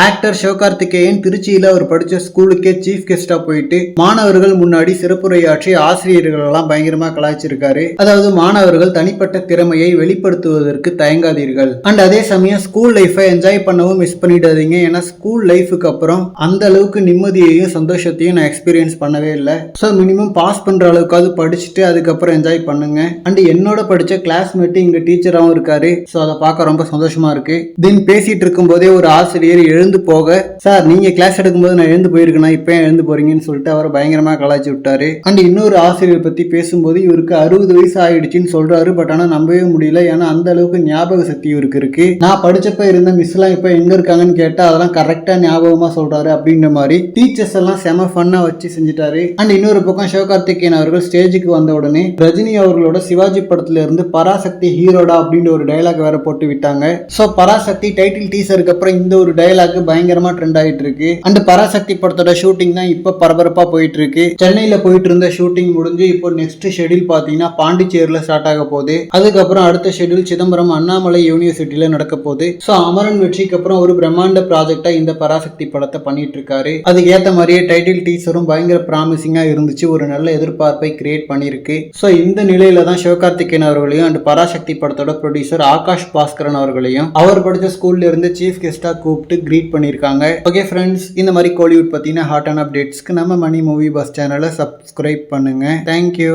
Actor Sivakarthikeyan திருச்சியில அவர் படிச்ச ஸ்கூலுக்கே சீஃப் கெஸ்டா போயிட்டு மாணவர்கள் முன்னாடி சிறப்புரையாற்றி ஆசிரியர்கள் எல்லாம் பயங்கரமா கலாய்ச்சிருக்காரு. அதாவது மாணவர்கள் தனிப்பட்ட திறமையை வெளிப்படுத்துவதற்கு தயங்காதீர்கள். அண்ட் அதே சமயம் ஸ்கூல் லைஃபை என்ஜாய் பண்ணவும் மிஸ் பண்ணிடாதீங்க. ஏன்னா ஸ்கூல் லைஃபுக்கு அப்புறம் அந்த அளவுக்கு நிம்மதியையும் சந்தோஷத்தையும் நான் எக்ஸ்பீரியன்ஸ் பண்ணவே இல்லை. ஸோ மினிமம் பாஸ் பண்ற அளவுக்காவது படிச்சுட்டு அதுக்கப்புறம் என்ஜாய் பண்ணுங்க. அண்ட் என்னோட படிச்ச கிளாஸ்மேட்டு இங்க டீச்சராகவும் இருக்காரு. ஸோ அதை பார்க்க ரொம்ப சந்தோஷமா இருக்கு. தென் பேசிட்டு இருக்கும்போதே ஒரு ஆசிரியர் எழுந்து போக சார் நீங்க கிளாஸ் எடுக்கும்போது நான் எழுந்து போயிருக்கேனா? இப்போ எழுந்து போறீங்கன்னு சொல்லிட்டு அவரை பயங்கரமா கலாச்சி விட்டாரு. அண்ட் இன்னொரு ஆசிரியர் பத்தி பேசும்போது இவருக்கு அறுபது வயசு ஆயிடுச்சுன்னு சொல்றாரு. பட் ஆனா நம்பவே முடியல. ஏன்னா அந்த அளவுக்கு ஞாபக சக்தி இவருக்கு இருக்கு. நான் படிச்சப்ப இருந்த மிஸ் எல்லாம் இப்போ எங்க இருக்காங்கன்னு கேட்டா அதெல்லாம் கரெக்டா ஞாபகமா சொல்றாரு. அப்படின்ற மாதிரி டீச்சர்ஸ் எல்லாம் செம ஃபன்னா வச்சு செஞ்சுட்டாரு. அண்ட் இன்னொரு பக்கம் சிவகார்த்திகேயன் அவர்கள் ஸ்டேஜுக்கு வந்த உடனே ரஜினி அவர்களோட சிவாஜி படத்துல இருந்து பராசக்தி ஹீரோடா அப்படின்ற ஒரு டயலாக் வேற போட்டு விட்டாங்க. ஸோ பராசக்தி டைட்டில் டீசருக்கு அப்புறம் இந்த ஒரு டயலாக் பயங்கரமா ட்ரெண்ட் ஆயிட்டு இருக்கு அண்ட் பராசக்தி படத்தோட ஷூட்டிங் தான் இப்போ பரபரப்பா போயிட்டு இருக்கு சென்னையில போயிட்டு இருந்த ஷூட்டிங் முடிஞ்சு இப்போ நெக்ஸ்ட் ஷெட்யூல் பாத்தீங்கன்னா பாண்டிச்சேரியில ஸ்டார்ட் ஆக போகுது. அதுக்கப்புறம் அடுத்த ஷெடியூல் சிதம்பரம் அண்ணாமலை யூனிவர்சிட்டியில நடக்க போகுது. ஸோ அமரன் வெற்றிக்கு அப்புறம் ஒரு பிரம்மாண்ட ப்ராஜெக்டா இந்த பராசக்தி படத்தை பண்ணிட்டு இருக்காரு அதுக்கு ஏத்த மாதிரியே டைட்டில் டீசரும் பயங்கர ப்ராமிசிங்கா இருந்துச்சு. ஒரு நல்ல எதிர்பார்ப்பை கிரியேட் பண்ணியிருக்கு. ஸோ இந்த நிலையில தான் சிவகார்த்திகேயன் அவர்களையும் அண்ட் பராசக்தி படத்தோட ப்ரொடியூசர் ஆகாஷ் பாஸ்கரன் அவர்களையும் அவர் படிச்ச ஸ்கூல்ல இருந்து சீஃப் கெஸ்டா கூப்பிட்டு கிரீட் பண்ணியிருக்காங்க ஓகே ஃப்ரெண்ட்ஸ் இந்த மாதிரி கோலிவுட் பற்றின ஹாட் அண்ட் அப்டேட்ஸ்க்கு நம்ம மணி மூவி பஸ் சேனலை சப்ஸ்கிரைப் பண்ணுங்க. Thank you